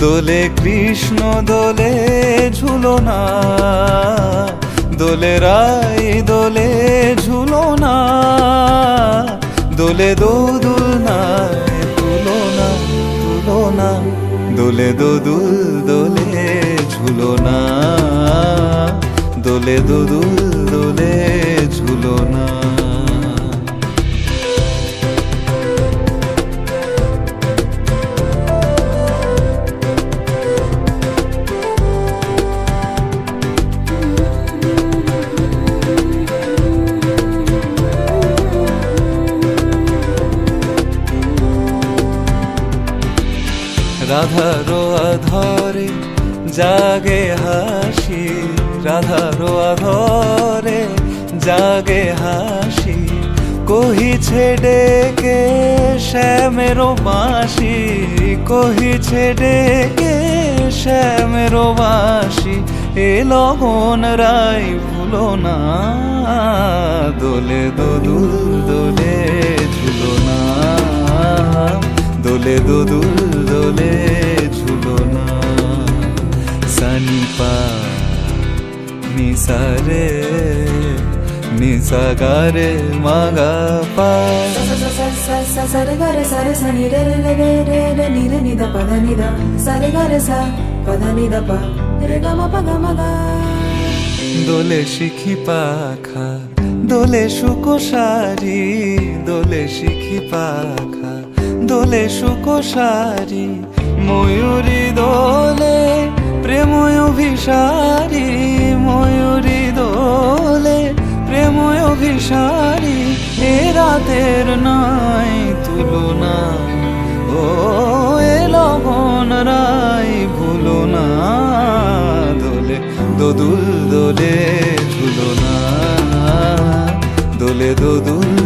দোলে কৃষ্ণ, দোলে ঝুলো না দোলে রাই, দোলে ঝুলো না দোলে দোদুল না তুলো না তুলো না দোলে দোদুল, দোলে ঝুলো না দোলে দোদুল, দোলে রাধারো আধরে, জাগে হাসি। রাধারো আধরে, জাগে হাসি। কহিছে ডেকে শ্যামেরো বাঁশি কহিছে ডেকে শ্যামেরো বাঁশি এ লগন রাই ভুলো না। দোলে দোদুল দোলে দোলে দোদুল দোলে ঝুলো না। সানিপা, নিসারে, নিসাগারে মাগা পা। সারে গারে সারে সানি রে রে রে রে রে রে নি রে নি দা পা দা নি দা সারে গারে সা পা দা নি দা পা রে গা মা পা গা মা গা দোলে শিখি পাখা দোলে সুকোসারি, দোলে শিখি পাখা, দোলে সুকোসারি, ময়ূরী দোলে প্রেম অভিসারি, ময়ূরী দোলে প্রেম অভিসারি, এ রাতের নাই তুলনা, ও এ লগন রাই ভুলো না, দোলে, দোদুল দোলে। ಎದುದು